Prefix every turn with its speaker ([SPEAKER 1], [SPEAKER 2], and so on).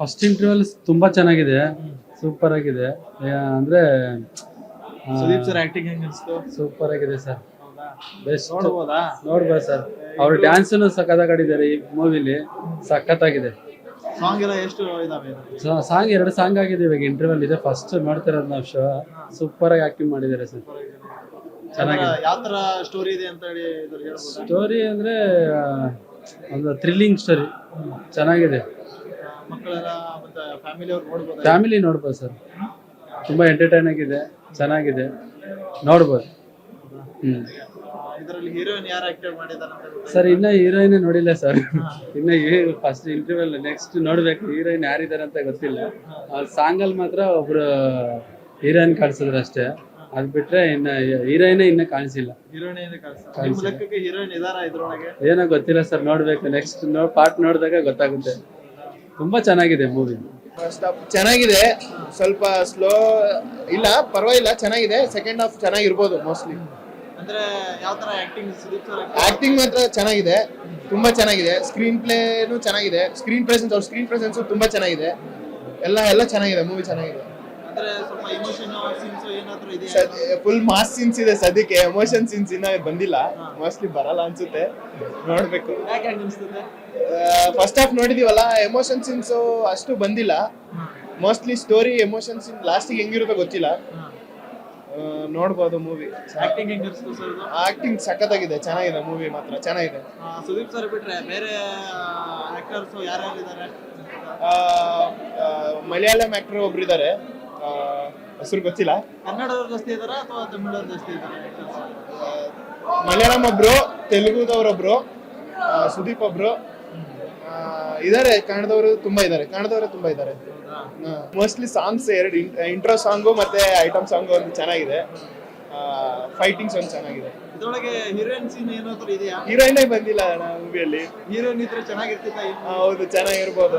[SPEAKER 1] First interval ತುಂಬಾ ಚೆನ್ನಾಗಿದೆ. Super ಆಗಿದೆ. ಅಂದ್ರೆ
[SPEAKER 2] ಸುದೀಪ್ ಸರ್ ಆಕ್ಟಿಂಗ್ ಹೆಂಗ್ ಅನ್ಸ್ತು?
[SPEAKER 1] ಸೂಪರ್ ಆಗಿದೆ ಸರ್ ಬೆಸ್ಟ್
[SPEAKER 2] ನೋಡ್ಬೋದಾ?
[SPEAKER 1] ನೋಡ್ಬೋದು ಸರ್ ಅವ್ರ ಡ್ಯಾನ್ಸ್ ಸಖತ್ತಾಗಿದ್ದಾರೆ ಈ ಮೂವಿಲಿ ಸಖತ್ತಾಗಿದೆ
[SPEAKER 2] ಸಾಂಗ್ ಎಲ್ಲ ಎಷ್ಟು ಇದಾವೆ?
[SPEAKER 1] ಸಾಂಗ್ ಎರಡು ಸಾಂಗ್ ಆಗಿದೆ ಇವಾಗ ಇಂಟರ್ವಲ್ ಇದೆ. ಫಸ್ಟ್ ನೋಡ್ತಿರೋದು ನಾವು ಶೋ ಸೂಪರ್ ಆಗಿ ಆಕ್ಟಿಂಗ್ ಮಾಡಿದ್ದಾರೆ ಸರ್ ಚೆನ್ನಾಗಿದೆ.
[SPEAKER 2] ಯಾವ ತರ ಸ್ಟೋರಿ ಇದೆ ಅಂತ ಹೇಳಿ
[SPEAKER 1] ಸ್ಟೋರಿ ಅಂದ್ರೆ ಒಂದು ಥ್ರಿಲ್ಲಿಂಗ್ ಸ್ಟೋರಿ ಚೆನ್ನಾಗಿದೆ.
[SPEAKER 2] ಮಕ್ಕಳೆಲ್ಲ ಮತ್ತೆ ಫ್ಯಾಮಿಲಿ ಅವ್ರು ನೋಡ್ಬೋದಾ?
[SPEAKER 1] ಫ್ಯಾಮಿಲಿ ನೋಡ್ಬೋದು ಸರ್. ತುಂಬಾ ಎಂಟರ್ಟೈನ್ ಆಗಿದೆ ಚೆನ್ನಾಗಿದೆ. ನೋಡ್ಬೋದು.
[SPEAKER 2] ಇದರಲ್ಲಿ ಹೀರೋಯಿನ್ ಯಾರು ಮಾಡಿದಾರೆ ಅಂತ?
[SPEAKER 1] ಸರ್ ಇನ್ನ ಹೀರೋಯಿನ್ ನೋಡಿಲ್ಲ ಸರ್. ಇನ್ನ ಫಸ್ಟ್ ಇಂಟರ್ವ್ಯೂ ನೆಕ್ಸ್ಟ್ ನೋಡ್ಬೇಕು ಹೀರೋಯಿನ್ ಯಾರಿದ್ದಾರೆ ಅಂತ ಗೊತ್ತಿಲ್ಲ. ಸಾಂಗ್ ಅಲ್ಲಿ ಮಾತ್ರ ಒಬ್ರು ಹೀರೋಯಿನ್ ಕಾಣಿಸಿದ್ರು ಅಷ್ಟೇ. ಅದ್ ಬಿಟ್ರೆ ಇನ್ನ ಹೀರೋಯಿನ್ ಇನ್ನ ಕಾಣಿಸಿಲ್ಲ.
[SPEAKER 2] ಹೀರೋಯಿನ್ ಏನು ಕಾಣಿಸ್ತಾ ನಿಮ್ಮ ಲೆಕ್ಕಕ್ಕೆ ಹೀರೋಯಿನ್ ಇದಾರ ಇದ್ರೊಳಗೆ?
[SPEAKER 1] ಏನೋ ಗೊತ್ತಿಲ್ಲ ಸರ್ ನೋಡ್ಬೇಕು. ನೆಕ್ಸ್ಟ್ ನೋ ಪಾರ್ಟ್ ನೋಡಿದಾಗ ಗೊತ್ತಾಗುತ್ತೆ. ತುಂಬಾ ಚೆನ್ನಾಗಿದೆ ಮೂವಿ
[SPEAKER 3] ಫಸ್ಟ್ ಹಾಫ್ ಚೆನ್ನಾಗಿದೆ. ಸ್ವಲ್ಪ ಸ್ಲೋ ಇಲ್ಲ ಪರವಾಗಿಲ್ಲ ಚೆನ್ನಾಗಿದೆ. ಸೆಕೆಂಡ್ ಹಾಫ್ ಚೆನ್ನಾಗಿರ್ಬೋದು ಮೋಸ್ಟ್ಲಿ
[SPEAKER 2] ಅಂದ್ರೆ ಯಾವ ತರ ಆಕ್ಟಿಂಗ್ ಸುದೀಪ್ ಸರ್
[SPEAKER 3] ಆಕ್ಟಿಂಗ್ ಮಾತ್ರ ಚೆನ್ನಾಗಿದೆ. ತುಂಬಾ ಚೆನ್ನಾಗಿದೆ. ಸ್ಕ್ರೀನ್ ಪ್ಲೇನು ಚೆನ್ನಾಗಿದೆ. ಸ್ಕ್ರೀನ್ ಪ್ರೆಸೆನ್ಸ್ ಅವ್ರ ಸ್ಕ್ರೀನ್ ಪ್ರೆಸೆನ್ಸ್ ತುಂಬಾ ಚೆನ್ನಾಗಿದೆ. ಎಲ್ಲ ಎಲ್ಲ ಚೆನ್ನಾಗಿದೆ ಮೂವಿ ಚೆನ್ನಾಗಿದೆ.
[SPEAKER 2] ಅಂದ್ರೆ ಸ್ವಲ್ಪ ಇಮೋಷನ್ ಸೀನ್ಸ್ ಏನಾದ್ರು ಇದೆಯಾ?
[SPEAKER 3] ಫುಲ್ ಮಾಸ್ ಸೀನ್ಸ್ ಇದೆ ಸದ್ಯಕ್ಕೆ. ಎಮೋಷನ್ ಸೀನ್ಸ್ ಇನ್ನ ಬಂದಿಲ್ಲ. ಮೋಸ್ಟ್ಲಿ ಬರಲ್ಲ ಅನ್ಸುತ್ತೆ. ನೋಡ್ಬೇಕು.
[SPEAKER 2] ಯಾಕೆ
[SPEAKER 3] ಫಸ್ಟ್ ಹಾಫ್ ನೋಡಿದೀವಲ್ಲ ಎಮೋಷನ್ ಸೀನ್ಸ್ ಅಷ್ಟು ಬಂದಿಲ್ಲ. ಮೋಸ್ಟ್ಲಿ ಸ್ಟೋರಿ ಎಮೋಷನ್ ಸೀನ್ ಲಾಸ್ಟಿಗೆ ಹೆಂಗಿರುತ್ತೆ ಗೊತ್ತಿಲ್ಲ. ನೋಡ್ಬೋದು ಮೂವಿ
[SPEAKER 2] ಆಕ್ಟಿಂಗ್ ಹೆಂಗ್ ಅನ್ಸ್ತು ಸರ್
[SPEAKER 3] ಆಕ್ಟಿಂಗ್ ಸಖತ್ತಾಗಿದೆ. ಚೆನ್ನಾಗಿದೆ ಮೂವಿ ಮಾತ್ರ. ಚೆನ್ನಾಗಿದೆ.
[SPEAKER 2] ಸುದೀಪ್ ಸರ್ ಬಿಟ್ರೆ ಬೇರೆ ಆಕ್ಟರ್ಸ್ ಯಾರ್ಯಾರು
[SPEAKER 3] ಇದ್ದಾರೆ ಮಲಯಾಳಂ ಆಕ್ಟರ್ ಒಬ್ರು ಇದ್ದಾರೆ ಹೆಸರು ಗೊತ್ತಿಲ್ಲ?
[SPEAKER 2] ಕನ್ನಡದವ್ರು ಜಾಸ್ತಿ ಇದಾರ ಅಥವಾ ತಮಿಳವ್ರು ಜಾಸ್ತಿ ಇದಾರೆ?
[SPEAKER 3] ಮಲಯಾಳಂ ಒಬ್ರು ತೆಲುಗುದವ್ರೊಬ್ರು ಸುದೀಪ್ ಒಬ್ರು. ಇದಾರೆ ಕನ್ನಡದವರು ತುಂಬಾ ಇದಾರೆ. ಕನ್ನಡದವರು ತುಂಬಾ ಇದಾರೆ. ಮೋಸ್ಟ್ಲಿ ಸಾಂಗ್ಸ್ ಎರಡು ಇಂಟ್ರೋ ಸಾಂಗು ಮತ್ತೆ ಐಟಮ್ ಸಾಂಗು ಒಂದು ಚೆನ್ನಾಗಿದೆ. ಫೈಟಿಂಗ್ಸ್ ಒಂದು ಚೆನ್ನಾಗಿದೆ.
[SPEAKER 2] ಇದರೊಳಗೆ ಹೀರೋಯಿನ್ ಸೀನ್ ಏನಾದ್ರು ಇದೆಯಾ?
[SPEAKER 3] ಹೀರೋಯಿನ್ ಬಂದಿಲ್ಲ ಮೂವಿಯಲ್ಲಿ
[SPEAKER 2] ಹೀರೋಯಿನ್ ಇದ್ರೆ ಚೆನ್ನಾಗಿರ್ತಿತ್ತ
[SPEAKER 3] ಹೌದು ಚೆನ್ನಾಗಿರ್ಬೋದು.